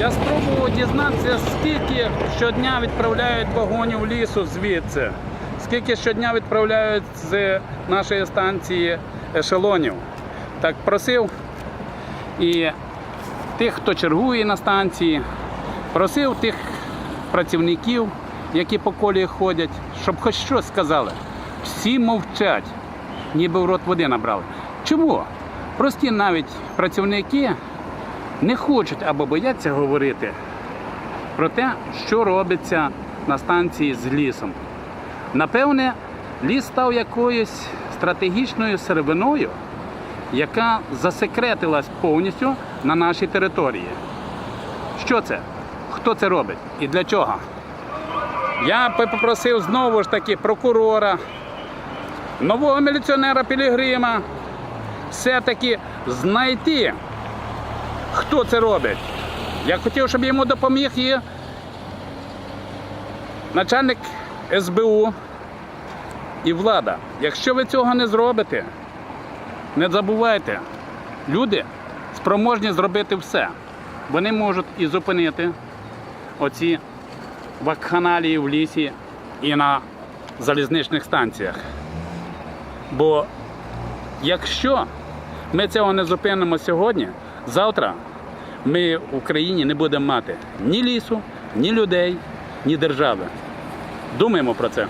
Я спробував дізнатися, скільки щодня відправляють вагонів лісу звідси, скільки щодня відправляють з нашої станції ешелонів. Так просив і тих, хто чергує на станції, просив тих працівників, які по колії ходять, щоб хоч щось сказали. Всі мовчать, ніби в рот води набрали. Чому? Прості навіть працівники не хочуть або бояться говорити про те, що робиться на станції з лісом. Напевне, ліс став якоюсь стратегічною сировиною, яка засекретилась повністю на нашій території. Що це? Хто це робить і для чого? Я попросив знову ж таки прокурора, нового міліціонера Пілігрима, все-таки знайти, хто це робить. Я хотів, щоб йому допоміг і начальник СБУ і влада. Якщо ви цього не зробите, не забувайте, люди спроможні зробити все. Вони можуть і зупинити оці вакханалії в лісі і на залізничних станціях. Бо якщо ми цього не зупинимо сьогодні, завтра ми в Україні не будемо мати ні лісу, ні людей, ні держави. Думаємо про це.